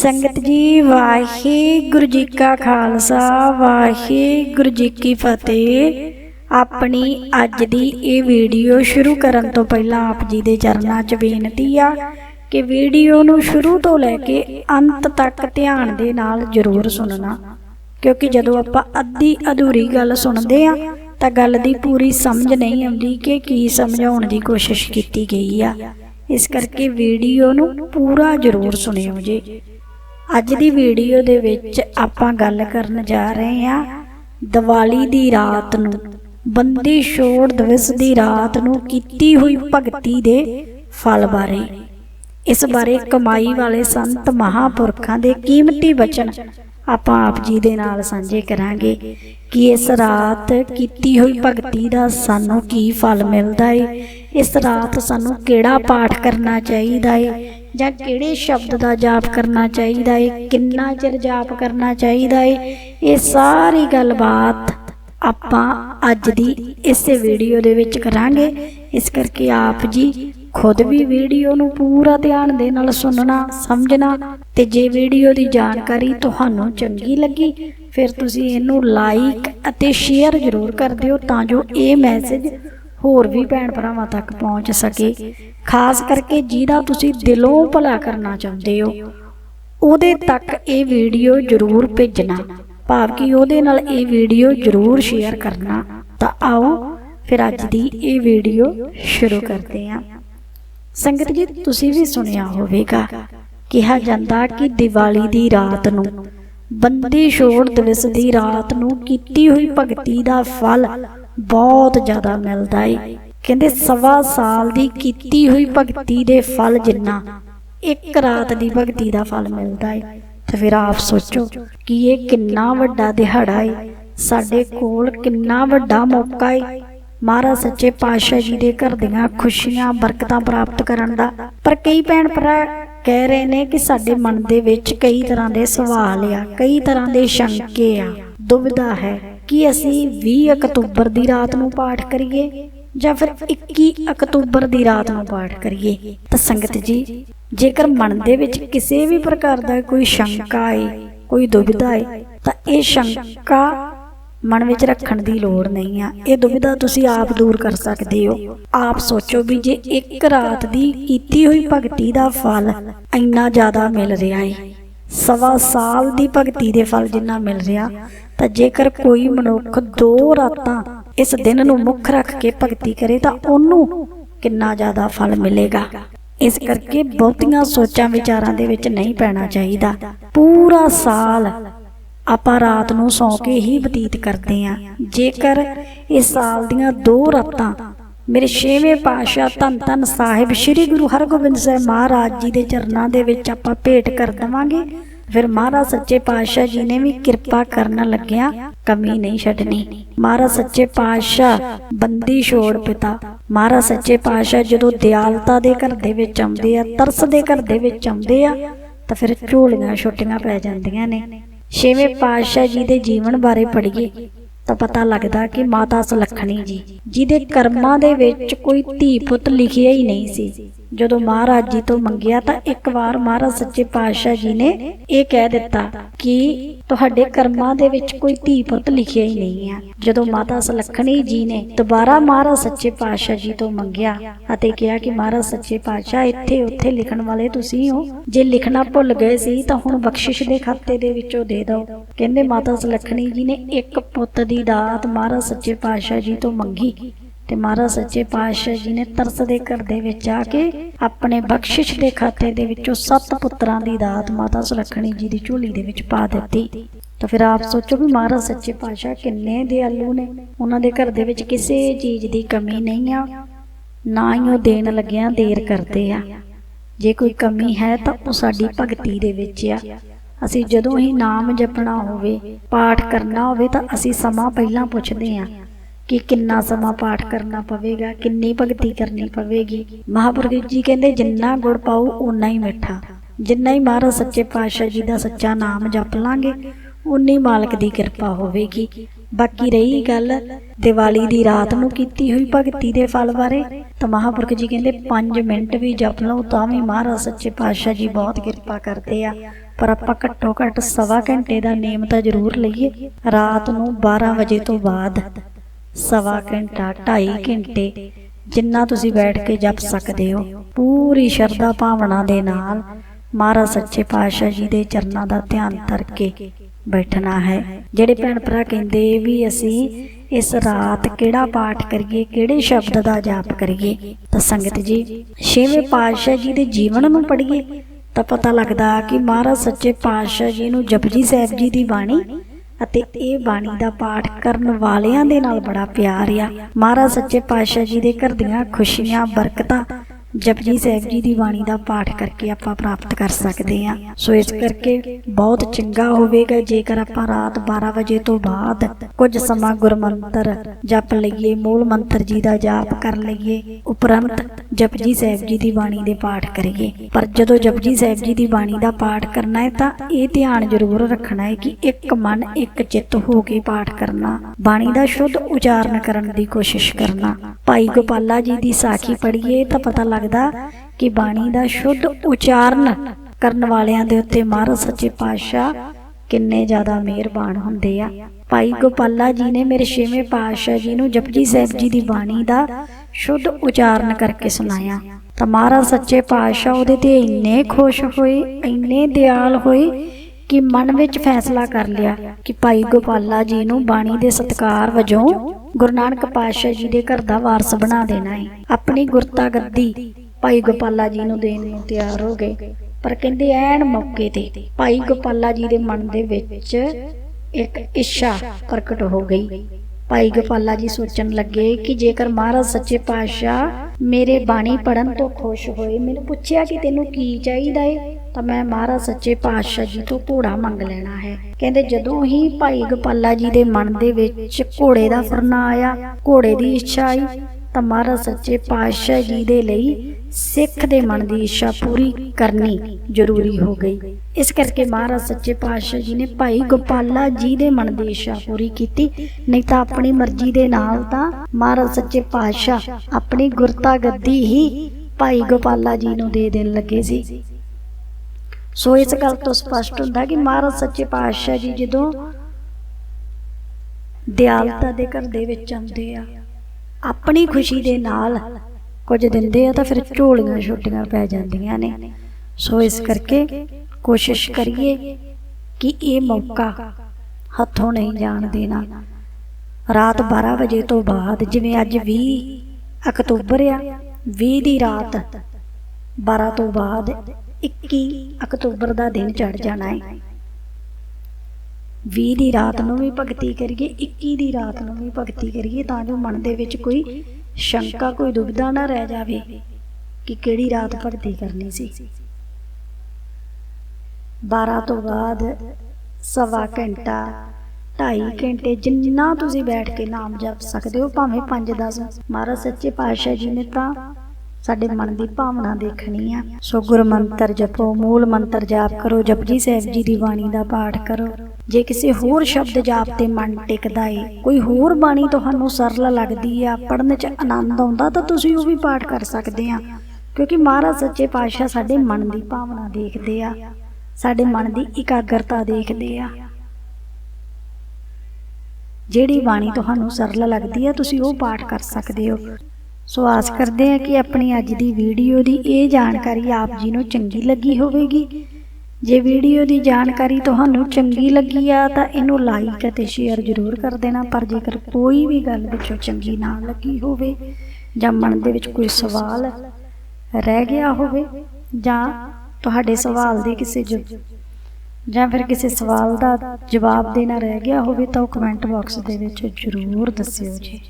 ਸੰਗਤ ਜੀ, ਵਾਹਿਗੁਰੂ ਜੀ ਕਾ ਖਾਲਸਾ, ਵਾਹਿਗੁਰੂ ਜੀ ਕੀ ਫਤਿਹ। ਆਪਣੀ ਅੱਜ ਦੀ ਇਹ ਵੀਡੀਓ ਸ਼ੁਰੂ ਕਰਨ ਤੋਂ ਪਹਿਲਾਂ ਆਪ ਜੀ ਦੇ ਚਰਨਾਂ 'ਚ ਬੇਨਤੀ ਆ ਕਿ ਵੀਡੀਓ ਨੂੰ ਸ਼ੁਰੂ ਤੋਂ ਲੈ ਕੇ ਅੰਤ ਤੱਕ ਧਿਆਨ ਦੇ ਨਾਲ ਜ਼ਰੂਰ ਸੁਣਨਾ। ਕਿਉਂਕਿ ਜਦੋਂ ਆਪਾਂ ਅੱਧੀ ਅਧੂਰੀ ਗੱਲ ਸੁਣਦੇ ਆ, ਤਾਂ ਗੱਲ ਦੀ ਪੂਰੀ ਸਮਝ ਨਹੀਂ ਆਉਂਦੀ ਕਿ ਕੀ ਸਮਝਾਉਣ ਦੀ ਕੋਸ਼ਿਸ਼ ਕੀਤੀ ਗਈ ਆ। ਇਸ ਕਰਕੇ ਵੀਡੀਓ ਨੂੰ ਪੂਰਾ ਜ਼ਰੂਰ ਸੁਣਿਓ ਜੀ। ਅੱਜ ਦੀ ਵੀਡੀਓ ਦੇ ਵਿੱਚ ਆਪਾਂ ਗੱਲ ਕਰਨ ਜਾ ਰਹੇ ਹਾਂ ਦੀਵਾਲੀ ਦੀ ਰਾਤ ਨੂੰ। ਬੰਦੀ ਛੋੜ ਦਿਵਸ ਦੀ ਰਾਤ ਨੂੰ ਕੀਤੀ ਹੋਈ ਭਗਤੀ ਦੇ ਫਲ ਬਾਰੇ। ਇਸ ਬਾਰੇ ਕਮਾਈ ਵਾਲੇ ਸੰਤ ਮਹਾਪੁਰਖਾਂ ਦੇ ਕੀਮਤੀ ਬਚਨ ਆਪਾਂ ਆਪ ਜੀ ਦੇ ਨਾਲ ਸਾਂਝੇ ਕਰਾਂਗੇ ਕਿ ਇਸ ਰਾਤ ਕੀਤੀ ਹੋਈ ਭਗਤੀ ਦਾ ਸਾਨੂੰ ਕੀ ਫਲ ਮਿਲਦਾ ਹੈ ਇਸ ਰਾਤ ਸਾਨੂੰ ਕਿਹੜਾ ਪਾਠ ਕਰਨਾ ਚਾਹੀਦਾ ਹੈ ਜਾਂ ਕਿਹੜੇ ਸ਼ਬਦ ਦਾ ਜਾਪ ਕਰਨਾ ਚਾਹੀਦਾ ਹੈ ਕਿੰਨਾ ਚਿਰ ਜਾਪ ਕਰਨਾ ਚਾਹੀਦਾ ਹੈ ਇਹ ਸਾਰੀ ਗੱਲਬਾਤ ਆਪਾਂ ਅੱਜ ਦੀ ਇਸੇ ਵੀਡੀਓ ਦੇ ਵਿੱਚ ਕਰਾਂਗੇ। ਇਸ ਕਰਕੇ ਆਪ ਜੀ ਖੁਦ ਵੀ ਵੀਡੀਓ ਨੂੰ ਪੂਰਾ ਧਿਆਨ ਦੇ ਨਾਲ ਸੁਣਨਾ ਸਮਝਣਾ ਤੇ ਜੇ ਵੀਡੀਓ ਦੀ ਜਾਣਕਾਰੀ ਤੁਹਾਨੂੰ ਚੰਗੀ ਲੱਗੀ ਫਿਰ ਤੁਸੀਂ ਇਹਨੂੰ ਲਾਈਕ ਅਤੇ ਸ਼ੇਅਰ ਜ਼ਰੂਰ ਕਰ ਦਿਓ ਤਾਂ ਜੋ ਇਹ ਮੈਸੇਜ ਹੋਰ ਵੀ ਭੈਣ ਭਰਾਵਾਂ ਤੱਕ ਪਹੁੰਚ ਸਕੇ। ਖਾਸ ਕਰਕੇ ਜਿਹਦਾ ਤੁਸੀਂ ਦਿਲੋਂ ਭਲਾ ਕਰਨਾ ਚਾਹੁੰਦੇ ਹੋ, ਉਹਦੇ ਤੱਕ ਇਹ ਵੀਡੀਓ ਜ਼ਰੂਰ ਭੇਜਣਾ। ਭਾਵ ਕਿ ਉਹਦੇ ਨਾਲ ਇਹ ਵੀਡੀਓ ਜ਼ਰੂਰ ਸ਼ੇਅਰ ਕਰਨਾ। ਤਾਂ ਆਓ ਫਿਰ ਅੱਜ ਦੀ ਇਹ ਵੀਡੀਓ ਸ਼ੁਰੂ ਕਰਦੇ ਹਾਂ। ਸੰਗਤ ਜੀ, ਤੁਸੀਂ ਵੀ ਸੁਣਿਆ ਹੋਵੇਗਾ, ਕਿਹਾ ਜਾਂਦਾ ਕਿ ਦੀਵਾਲੀ ਦੀ ਰਾਤ ਨੂੰ ਬੰਦੀ ਛੋੜ ਦਿਵਸ ਦੀ ਰਾਤ ਨੂੰ ਕੀਤੀ ਹੋਈ ਭਗਤੀ ਦਾ ਫਲ ਬਹੁਤ ਜ਼ਿਆਦਾ ਮਿਲਦਾ ਏ। ਕਹਿੰਦੇ ਸਵਾ ਸਾਲ ਦੀ ਕੀਤੀ ਹੋਈ ਭਗਤੀ ਦੇ ਫਲ ਜਿੰਨਾ, ਇੱਕ ਰਾਤ ਦੀ ਭਗਤੀ ਦਾ ਫਲ ਮਿਲਦਾ ਹੈ ਤੇ ਫਿਰ ਆਪ ਸੋਚੋ ਕਿ ਇਹ ਕਿੰਨਾ ਵੱਡਾ ਦਿਹਾੜਾ ਹੈ ਸਾਡੇ ਕੋਲ ਕਿੰਨਾ ਵੱਡਾ ਮੌਕਾ ਹੈ ਮਹਾਰਾਜ ਸੱਚੇ ਪਾਤਸ਼ਾਹ ਜੀ ਦੇ ਘਰ ਦੀਆਂ ਖੁਸ਼ੀਆਂ, ਬਰਕਤਾਂ ਪ੍ਰਾਪਤ ਕਰਨ ਦਾ। ਪਰ ਕਈ ਭੈਣ ਭਰਾ ਕਹਿ ਰਹੇ ਨੇ ਕਿ ਸਾਡੇ ਮਨ ਦੇ ਵਿੱਚ ਕਈ ਤਰ੍ਹਾਂ ਦੇ ਸਵਾਲ ਆ, ਕਈ ਤਰ੍ਹਾਂ ਦੇ ਸ਼ੰਕੇ ਆ। ਦੁਬਿਧਾ ਹੈ ਕਿ ਅਸੀਂ 20 ਅਕਤੂਬਰ ਦੀ ਰਾਤ ਨੂੰ ਪਾਠ ਕਰੀਏ। ਜਾਂ ਫਿਰ 21 ਅਕਤੂਬਰ ਦੀ ਰਾਤ ਨੂੰ ਪਾਠ ਕਰੀਏ। ਤਾਂ ਸੰਗਤ ਜੀ, ਜੇਕਰ ਮਨ ਦੇ ਵਿੱਚ ਕਿਸੇ ਵੀ ਪ੍ਰਕਾਰ ਦਾ ਕੋਈ ਸ਼ੰਕਾ ਹੈ ਕੋਈ ਦੁਬਿਧਾ ਹੈ ਤਾਂ ਇਹ ਸ਼ੰਕਾ ਮਨ ਵਿੱਚ ਰੱਖਣ ਦੀ ਲੋੜ ਨਹੀਂ ਆ। ਇਹ ਦੁਬਿਧਾ ਤੁਸੀਂ ਆਪ ਦੂਰ ਕਰ ਸਕਦੇ ਹੋ। ਆਪ ਸੋਚੋ ਵੀ ਜੇ ਇੱਕ ਰਾਤ ਦੀ ਕੀਤੀ ਹੋਈ ਭਗਤੀ ਦਾ ਫਲ ਇੰਨਾ ਜ਼ਿਆਦਾ ਮਿਲ ਰਿਹਾ ਹੈ ਸਵਾ ਸਾਲ ਦੀ ਭਗਤੀ ਦੇ ਫਲ ਜਿੰਨਾ ਮਿਲ ਰਿਹਾ, ਤਾਂ ਜੇਕਰ ਕੋਈ ਮਨੁੱਖ ਦੋ ਰਾਤਾਂ ਇਸ ਦਿਨ ਨੂੰ ਮੁੱਖ ਰੱਖ ਕੇ ਭਗਤੀ ਕਰੇ ਤਾਂ ਉਹਨੂੰ ਕਿੰਨਾ ਜ਼ਿਆਦਾ ਫਲ ਮਿਲੇਗਾ। ਇਸ ਕਰਕੇ ਬਹੁਤੀਆਂ ਸੋਚਾਂ ਵਿਚਾਰਾਂ ਦੇ ਵਿੱਚ ਨਹੀਂ ਪੈਣਾ ਚਾਹੀਦਾ। ਪੂਰਾ ਸਾਲ ਆਪਾਂ ਰਾਤ ਨੂੰ ਸੌਂ ਕੇ ਹੀ ਬਤੀਤ ਕਰਦੇ ਆਂ ਜੇਕਰ ਇਸ ਸਾਲ ਦੀਆਂ ਦੋ ਰਾਤਾਂ ਮੇਰੇ ਛੇਵੇਂ ਪਾਤਸ਼ਾਹ ਧੰਨ ਧੰਨ ਸਾਹਿਬ ਸ੍ਰੀ ਗੁਰੂ ਹਰਗੋਬਿੰਦ ਸਾਹਿਬ ਮਹਾਰਾਜ ਜੀ ਦੇ ਚਰਨਾਂ ਦੇ ਵਿੱਚ ਆਪਾਂ ਭੇਟ ਕਰ ਦਵਾਂਗੇ ਫਿਰ ਮਹਾਰਾਜ ਸੱਚੇ ਪਾਤਸ਼ਾਹ ਜੀ ਨੇ ਵੀ ਕਿਰਪਾ ਕਰਨ ਲੱਗਿਆ, ਕਮੀ ਨਹੀਂ ਛੱਡਣੀ। ਮਹਾਰਾਜ ਸੱਚੇ ਪਾਤਸ਼ਾਹ, ਬੰਦੀ ਛੋੜ ਪਿਤਾ। ਮਹਾਰਾਜ ਸੱਚੇ ਪਾਤਸ਼ਾਹ ਜਦੋਂ ਦਿਆਲਤਾ ਦੇ ਘਰ ਦੇ ਵਿੱਚ ਆਉਂਦੇ ਆ, ਤਰਸ ਦੇ ਘਰ ਦੇ ਵਿੱਚ ਆਉਂਦੇ ਆ, ਤਾਂ ਫਿਰ ਝੋਲੀਆਂ ਛੋਟੀਆਂ ਪੈ ਜਾਂਦੀਆਂ ਨੇ। ਛੇਵੇਂ ਪਾਤਸ਼ਾਹ ਜੀ ਦੇ ਜੀਵਨ ਬਾਰੇ ਪੜ੍ਹੀਏ, ਤਾਂ ਪਤਾ ਲੱਗਦਾ ਕਿ ਮਾਤਾ ਸੁਲੱਖਣੀ ਜੀ, ਜਿਹਦੇ ਕਰਮਾਂ ਦੇ ਵਿੱਚ ਕੋਈ ਧੀ ਪੁੱਤ ਲਿਖਿਆ ਹੀ ਨਹੀਂ ਸੀ। ਜਦੋਂ ਮਹਾਰਾਜ ਜੀ ਤੋਂ ਮੰਗਿਆ ਤਾਂ ਇੱਕ ਵਾਰ ਮਹਾਰਾਜ ਸੱਚੇ ਪਾਤਸ਼ਾਹ ਜੀ ਨੇ ਇਹ ਕਹਿ ਦਿੱਤਾ ਕਿ ਤੁਹਾਡੇ ਕਰਮਾਂ ਦੇ ਵਿੱਚ ਕੋਈ ਧੀ ਪੁੱਤ ਲਿਖਿਆ ਹੀ ਨਹੀਂ ਆ। ਜਦੋਂ ਮਾਤਾ ਸੁਲੱਖਣੀ ਜੀ ਨੇ ਦੁਬਾਰਾ ਮਹਾਰਾਜ ਸੱਚੇ ਪਾਤਸ਼ਾਹ ਜੀ ਤੋਂ ਮੰਗਿਆ ਅਤੇ ਕਿਹਾ ਕਿ ਮਹਾਰਾਜ ਸੱਚੇ ਪਾਤਸ਼ਾਹ, ਇੱਥੇ ਉੱਥੇ ਲਿਖਣ ਵਾਲੇ ਤੁਸੀਂ ਹੋ। ਜੇ ਲਿਖਣਾ ਭੁੱਲ ਗਏ ਸੀ ਤਾਂ ਹੁਣ ਬਖਸ਼ਿਸ਼ ਦੇ ਖਾਤੇ ਦੇ ਵਿੱਚੋਂ ਦੇ ਦਿਓ। ਕਹਿੰਦੇ ਮਾਤਾ ਸੁਲੱਖਣੀ ਜੀ ਨੇ ਇੱਕ ਪੁੱਤ ਦੀ ਦਾਤ ਮਹਾਰਾਜ ਸੱਚੇ ਪਾਤਸ਼ਾਹ ਜੀ ਤੋਂ ਮੰਗੀ। ਤੇ ਮਹਾਰਾਜ ਸੱਚੇ ਪਾਤਸ਼ਾਹ ਜੀ ਨੇ ਤਰਸ ਦੇ ਘਰ ਦੇ ਵਿੱਚ ਆ ਕੇ ਆਪਣੇ ਬਖਸ਼ਿਸ਼ ਦੇ ਖਾਤੇ ਦੇ ਵਿੱਚੋਂ ਸੱਤ ਪੁੱਤਰਾਂ ਦੀ ਦਾਤ ਮਾਤਾ ਸੁਲੱਖਣੀ ਜੀ ਦੀ ਝੋਲੀ ਦੇ ਵਿੱਚ ਪਾ ਦਿੱਤੀ। ਤਾਂ ਫਿਰ ਆਪ ਸੋਚੋ ਵੀ ਮਹਾਰਾਜ ਸੱਚੇ ਪਾਤਸ਼ਾਹ ਕਿੰਨੇ ਦਿਆਲੂ ਨੇ। ਉਹਨਾਂ ਦੇ ਘਰ ਦੇ ਵਿੱਚ ਕਿਸੇ ਚੀਜ਼ ਦੀ ਕਮੀ ਨਹੀਂ ਆ। ਨਾ ਹੀ ਉਹ ਦੇਣ ਲੱਗਿਆਂ ਦੇਰ ਕਰਦੇ ਆ। ਜੇ ਕੋਈ ਕਮੀ ਹੈ ਤਾਂ ਉਹ ਸਾਡੀ ਭਗਤੀ ਦੇ ਵਿੱਚ ਆ। ਅਸੀਂ ਜਦੋਂ ਹੀ ਨਾਮ ਜਪਣਾ ਹੋਵੇ, ਪਾਠ ਕਰਨਾ ਹੋਵੇ ਤਾਂ ਅਸੀਂ ਸਮਾਂ ਪਹਿਲਾਂ ਪੁੱਛਦੇ ਆ ਕਿ ਕਿੰਨਾ ਸਮਾਂ ਪਾਠ ਕਰਨਾ ਪਵੇਗਾ, ਕਿੰਨੀ ਭਗਤੀ ਕਰਨੀ ਪਵੇਗੀ। ਮਹਾਪੁਰਖ ਜੀ ਕਹਿੰਦੇ, ਜਿੰਨਾ ਗੁੜ ਪਾਓ, ਓਨਾ ਹੀ ਮਿੱਠਾ। ਜਿੰਨਾ ਹੀ ਮਹਾਰਾਜ ਸੱਚੇ ਪਾਤਸ਼ਾਹ ਜੀ ਦਾ ਸੱਚਾ ਨਾਮ ਜਪ ਲਾਂਗੇ ਉਨੀ ਮਾਲਕ ਦੀ ਕਿਰਪਾ ਹੋਵੇਗੀ। ਬਾਕੀ ਰਹੀ ਗੱਲ, ਦੀਵਾਲੀ ਦੀ ਰਾਤ ਨੂੰ ਕੀਤੀ ਹੋਈ ਭਗਤੀ ਦੇ ਫਲ ਬਾਰੇ। ਤਾਂ ਮਹਾਪੁਰਖ ਜੀ ਕਹਿੰਦੇ 5 ਮਿੰਟ ਵੀ ਜਪ ਲਓ, ਤਾਂ ਵੀ ਮਹਾਰਾਜ ਸੱਚੇ ਪਾਤਸ਼ਾਹ ਜੀ ਬਹੁਤ ਕਿਰਪਾ ਕਰਦੇ ਆ। ਪਰ ਆਪਾਂ ਘੱਟੋ ਘੱਟ ਸਵਾ ਘੰਟੇ ਦਾ ਨਿਯਮ ਤਾਂ ਜ਼ਰੂਰ ਲਈਏ। ਰਾਤ ਨੂੰ 12 ਵਜੇ ਤੋਂ ਬਾਅਦ ਸਵਾ ਘੰਟਾ 2.5 ਘੰਟੇ ਜਿੰਨਾ ਤੁਸੀਂ ਬੈਠ ਕੇ ਜਪ ਸਕਦੇ ਹੋ ਪੂਰੀ ਸ਼ਰਧਾ ਭਾਵਨਾ ਦੇ ਨਾਲ ਮਹਾਰਾਜ ਸੱਚੇ ਪਾਤਸ਼ਾਹ ਜੀ ਦੇ ਚਰਨਾਂ ਦਾ ਧਿਆਨ ਧਰ ਕੇ ਬੈਠਣਾ ਹੈ। ਜਿਹੜੇ ਭੈਣ ਭਰਾ ਕਹਿੰਦੇ ਵੀ ਅਸੀਂ ਇਸ ਰਾਤ ਕਿਹੜਾ ਪਾਠ ਕਰੀਏ ਕਿਹੜੇ ਸ਼ਬਦ ਦਾ ਜਾਪ ਕਰੀਏ। ਤਾਂ ਸੰਗਤ ਜੀ ਛੇਵੇਂ ਪਾਤਸ਼ਾਹ ਜੀ ਦੇ ਜੀਵਨ ਨੂੰ ਪੜ੍ਹੀਏ ਤਾਂ ਪਤਾ ਲੱਗਦਾ ਕਿ ਮਹਾਰਾਜ ਸੱਚੇ ਪਾਤਸ਼ਾਹ ਜੀ ਨੂੰ ਜਪਜੀ ਸਾਹਿਬ ਜੀ ਦੀ ਬਾਣੀ ਅਤੇ ਇਹ ਬਾਣੀ ਦਾ ਪਾਠ ਕਰਨ ਵਾਲਿਆਂ ਦੇ ਨਾਲ ਬੜਾ ਪਿਆਰ ਆ। ਮਹਾਰਾਜ ਸੱਚੇ ਪਾਤਸ਼ਾਹ ਜੀ ਦੇ ਘਰ ਦੀਆਂ ਖੁਸ਼ੀਆਂ, ਬਰਕਤਾਂ ਜਪਜੀ ਸਾਹਿਬ ਜੀ ਦੀ ਬਾਣੀ ਦਾ ਪਾਠ ਕਰਕੇ ਆਪਾਂ ਪ੍ਰਾਪਤ ਕਰ ਸਕਦੇ ਹਾਂ। ਸੋ ਇਸ ਕਰਕੇ ਬਹੁਤ ਚੰਗਾ ਹੋਵੇਗਾ, ਜੇਕਰ ਆਪਾਂ ਰਾਤ 12 ਵਜੇ ਤੋਂ ਬਾਅਦ ਕੁਝ ਸਮਾਂ ਗੁਰਮੰਤਰ ਜਪ ਲਈਏ, ਮੂਲ ਮੰਤਰ ਜੀ ਦਾ ਜਾਪ ਕਰ ਲਈਏ, ਉਪਰੰਤ ਜਪਜੀ ਸਾਹਿਬ ਜੀ ਦੀ ਬਾਣੀ ਦੇ ਪਾਠ ਕਰੀਏ। ਪਰ ਜਦੋਂ ਜਪਜੀ ਸਾਹਿਬ ਜੀ ਦੀ ਬਾਣੀ ਦਾ ਪਾਠ ਕਰਨਾ ਹੈ ਤਾਂ ਇਹ ਧਿਆਨ ਜ਼ਰੂਰ ਰੱਖਣਾ ਹੈ ਕਿ ਇੱਕ ਮਨ, ਇੱਕ ਚਿੱਤ ਹੋ ਕੇ ਪਾਠ ਕਰਨਾ, ਬਾਣੀ ਦਾ ਸ਼ੁੱਧ ਉਚਾਰਨ ਕਰਨ ਦੀ ਕੋਸ਼ਿਸ਼ ਕਰਨਾ। ਭਾਈ ਗੋਪਾਲਾ ਜੀ ਦੀ ਸਾਖੀ ਪੜ੍ਹੀਏ ਤਾਂ ਪਤਾ ਲੱਗ ਲੱਗਦਾ ਕਿ ਬਾਣੀ ਦਾ ਸ਼ੁੱਧ ਉਚਾਰਨ ਕਰਨ ਵਾਲਿਆਂ ਦੇ ਉੱਤੇ ਮਹਾਰਾਜ ਸੱਚੇ ਪਾਤਸ਼ਾਹ ਕਿੰਨੇ ਜ਼ਿਆਦਾ ਮਿਹਰਬਾਨ ਹੁੰਦੇ ਆ। ਭਾਈ ਗੋਪਾਲਾ ਜੀ ਨੇ ਮੇਰੇ ਛੇਵੇਂ ਪਾਤਸ਼ਾਹ ਜੀ ਨੂੰ ਜਪਜੀ ਸਾਹਿਬ ਜੀ ਦੀ ਬਾਣੀ ਦਾ ਸ਼ੁੱਧ ਉਚਾਰਨ ਕਰਕੇ ਸੁਣਾਇਆ। ਤਾਂ ਮਹਾਰਾਜ ਸੱਚੇ ਪਾਤਸ਼ਾਹ ਉਹਦੇ ਤੇ ਇੰਨੇ ਖੁਸ਼ ਹੋਏ, ਇੰਨੇ ਦਿਆਲ ਹੋਏ ਕਿ ਮਨ ਵਿੱਚ ਫੈਸਲਾ ਕਰ ਲਿਆ ਕਿ ਭਾਈ ਗੋਪਾਲਾ ਜੀ ਨੂੰ ਬਾਣੀ ਦੇ ਸਤਕਾਰ ਵਜੋਂ ਗੁਰੂ ਨਾਨਕ ਪਾਤਸ਼ਾਹ ਜੀ ਦੇ ਘਰ ਦਾ ਵਾਰਸ ਬਣਾ ਦੇਣਾ ਹੈ। ਆਪਣੀ ਗੁਰਤਾ ਗੱਦੀ ਭਾਈ ਗੋਪਾਲਾ ਜੀ ਨੂੰ ਦੇਣ ਨੂੰ ਤਿਆਰ ਹੋ ਗਏ। ਪਰ ਕਹਿੰਦੇ ਐਨ ਮੌਕੇ ਤੇ ਭਾਈ ਗੋਪਾਲਾ ਜੀ ਦੇ ਮਨ ਦੇ ਵਿੱਚ ਇੱਕ ਇੱਛਾ ਪ੍ਰਗਟ ਹੋ ਗਈ। ਭਾਈ ਗੋਪਾਲਾ ਜੀ ਸੋਚਣ ਲੱਗੇ ਕਿ ਜੇਕਰ ਮਹਾਰਾਜ ਸੱਚੇ ਪਾਤਸ਼ਾਹ ਮੇਰੇ ਬਾਣੀ ਪੜਨ ਤੋਂ ਖੁਸ਼ ਹੋਏ, ਮੈਨੂੰ ਪੁੱਛਿਆ ਕਿ ਤੈਨੂੰ ਕੀ ਚਾਹੀਦਾ ਏ? ਤਾਂ ਮੈਂ ਮਹਾਰਾਜ ਸੱਚੇ ਪਾਤਸ਼ਾਹ ਜੀ ਤੋਂ ਘੋੜਾ ਮੰਗ ਲੈਣਾ ਹੈ। ਕਹਿੰਦੇ ਜਦੋਂ ਹੀ ਭਾਈ ਗੋਪਾਲਾ ਜੀ ਦੇ ਮਨ ਦੇ ਵਿੱਚ ਘੋੜੇ ਦਾ ਫਰਨਾ ਆਇਆ, ਘੋੜੇ ਦੀ ਇੱਛਾ ਆਈ, ਤਾਂ ਮਹਾਰਾਜ ਸੱਚੇ ਪਾਤਸ਼ਾਹ ਜੀ ਦੇ ਲਈ ਸਿੱਖ ਦੇ ਮਨ ਦੀ ਇੱਛਾ ਪੂਰੀ ਕਰਨੀ ਜ਼ਰੂਰੀ ਹੋ ਗਈ। ਇਸ ਕਰਕੇ ਮਹਾਰਾਜ ਸੱਚੇ ਪਾਤਸ਼ਾਹ ਜੀ ਨੇ ਭਾਈ ਗੋਪਾਲਾ ਜੀ ਦੇ ਮਨ ਦੀ ਇੱਛਾ ਪੂਰੀ ਕੀਤੀ, ਨਹੀਂ ਤਾਂ ਆਪਣੀ ਮਰਜ਼ੀ ਦੇ ਨਾਲ ਤਾਂ ਮਹਾਰਾਜ ਸੱਚੇ ਪਾਤਸ਼ਾਹ ਆਪਣੀ ਗੁਰਤਾ ਗੱਦੀ ਹੀ ਭਾਈ ਗੋਪਾਲਾ ਜੀ ਨੂੰ ਦੇ ਦੇਣ ਲੱਗੇ ਸੀ। ਸੋ ਇਸ ਗੱਲ ਤੋਂ ਸਪਸ਼ਟ ਹੁੰਦਾ ਕਿ ਮਹਾਰਾਜ ਸੱਚੇ ਪਾਤਸ਼ਾਹ ਜੀ ਜਦੋਂ ਦਿਆਲਤਾ ਦੇ ਘਰ ਦੇ ਵਿੱਚ ਆਉਂਦੇ ਆ, ਆਪਣੀ ਖੁਸ਼ੀ ਦੇ ਨਾਲ ਕੁਝ ਦਿੰਦੇ ਆ ਤਾਂ ਫਿਰ ਝੋਲੀਆਂ ਛੋਟੀਆਂ ਪੈ ਜਾਂਦੀਆਂ ਨੇ। ਸੋ ਇਸ ਕਰਕੇ ਕੋਸ਼ਿਸ਼ ਕਰੀਏ ਕਿ ਇਹ ਮੌਕਾ ਹੱਥੋਂ ਨਹੀਂ ਜਾਣ ਦੇਣਾ। ਰਾਤ 12 ਵਜੇ ਤੋਂ ਬਾਅਦ ਜਿਵੇਂ ਅੱਜ 20 ਅਕਤੂਬਰ ਆ 20 ਦੀ ਰਾਤ 12 ਤੋਂ ਬਾਅਦ 21 ਅਕਤੂਬਰ ਦਾ ਦਿਨ ਚੜ ਜਾਣਾ ਹੈ 20 ਦੀ ਰਾਤ ਨੂੰ ਵੀ ਭਗਤੀ ਕਰੀਏ 21 ਦੀ ਰਾਤ ਨੂੰ ਵੀ ਭਗਤੀ ਕਰੀਏ ਤਾਂ ਜੋ ਮਨ ਦੇ ਵਿੱਚ ਕੋਈ ਸ਼ੰਕਾ, ਕੋਈ ਦੁਬਿਧਾ ਨਾ ਰਹਿ ਜਾਵੇ ਕਿ ਕਿਹੜੀ ਰਾਤ ਭਗਤੀ ਕਰਨੀ ਸੀ। 12 ਤੋਂ ਬਾਅਦ ਸਵਾ ਘੰਟਾ 2.5 ਘੰਟੇ ਜਿੰਨਾ ਤੁਸੀਂ ਬੈਠ ਕੇ ਨਾਮ ਜਪ ਸਕਦੇ ਹੋ, ਭਾਵੇਂ 5-10 ਮਹਾਰਾਜ ਸੱਚੇ ਪਾਤਸ਼ਾਹ ਜੀ ਨੇ ਤਾਂ ਸਾਡੇ ਮਨ ਦੀ ਭਾਵਨਾ ਦੇਖਣੀ ਆ। ਸੋ ਗੁਰ ਮੰਤਰ ਜਪੋ ਮੂਲ ਮੰਤਰ ਜਾਪ ਕਰੋ ਜਪਜੀ ਸਾਹਿਬ ਜੀ ਦੀ ਬਾਣੀ ਦਾ ਪਾਠ ਕਰੋ। ਜੇ ਕਿਸੇ ਹੋਰ ਸ਼ਬਦ ਜਾਪ ਤੇ ਮਨ ਟਿਕਦਾ ਏ ਕੋਈ ਹੋਰ ਬਾਣੀ ਤੁਹਾਨੂੰ ਸਰਲ ਲੱਗਦੀ ਆ ਪੜਨ ਚ ਆਨੰਦ ਆਉਂਦਾ ਤਾਂ ਤੁਸੀਂ ਉਹ ਵੀ ਪਾਠ ਕਰ ਸਕਦੇ ਆ। ਕਿਉਂਕਿ ਮਹਾਰਾਜ ਸੱਚੇ ਪਾਤਸ਼ਾਹ ਸਾਡੇ ਮਨ ਦੀ ਭਾਵਨਾ ਦੇਖਦੇ ਆ। ਸਾਡੇ ਮਨ ਦੀ ਇਕਾਗਰਤਾ ਦੇਖਦੇ ਆ। ਜਿਹੜੀ ਬਾਣੀ ਤੁਹਾਨੂੰ ਸਰਲ ਲੱਗਦੀ ਆ ਤੁਸੀਂ ਉਹ ਪਾਠ ਕਰ ਸਕਦੇ ਹੋ ਸੋ ਆਸ ਕਰਦੇ ਹਾਂ ਕਿ ਆਪਣੀ ਅੱਜ ਦੀ ਵੀਡੀਓ ਦੀ ਇਹ ਜਾਣਕਾਰੀ ਆਪ ਜੀ ਨੂੰ ਚੰਗੀ ਲੱਗੀ ਹੋਵੇਗੀ। ਜੇ ਵੀਡੀਓ ਦੀ ਜਾਣਕਾਰੀ ਤੁਹਾਨੂੰ ਚੰਗੀ ਲੱਗੀ ਆ ਤਾਂ ਇਹਨੂੰ ਲਾਈਕ ਅਤੇ ਸ਼ੇਅਰ ਜ਼ਰੂਰ ਕਰ ਦੇਣਾ। ਪਰ ਜੇਕਰ ਕੋਈ ਵੀ ਗੱਲ ਵਿੱਚੋਂ ਚੰਗੀ ਨਾ ਲੱਗੀ ਹੋਵੇ ਜਾਂ ਮਨ ਦੇ ਵਿੱਚ ਕੋਈ ਸਵਾਲ ਰਹਿ ਗਿਆ ਹੋਵੇ ਜਾਂ ਤੁਹਾਡੇ ਸਵਾਲ ਦੇ ਕਿਸੇ ਜ ਜਾਂ ਫਿਰ ਕਿਸੇ ਸਵਾਲ ਦਾ ਜਵਾਬ ਦੇਣਾ ਰਹਿ ਗਿਆ ਹੋਵੇ ਤਾਂ ਉਹ ਕਮੈਂਟ ਬਾਕਸ ਦੇ ਵਿੱਚ ਜ਼ਰੂਰ ਦੱਸਿਓ। ਜੀ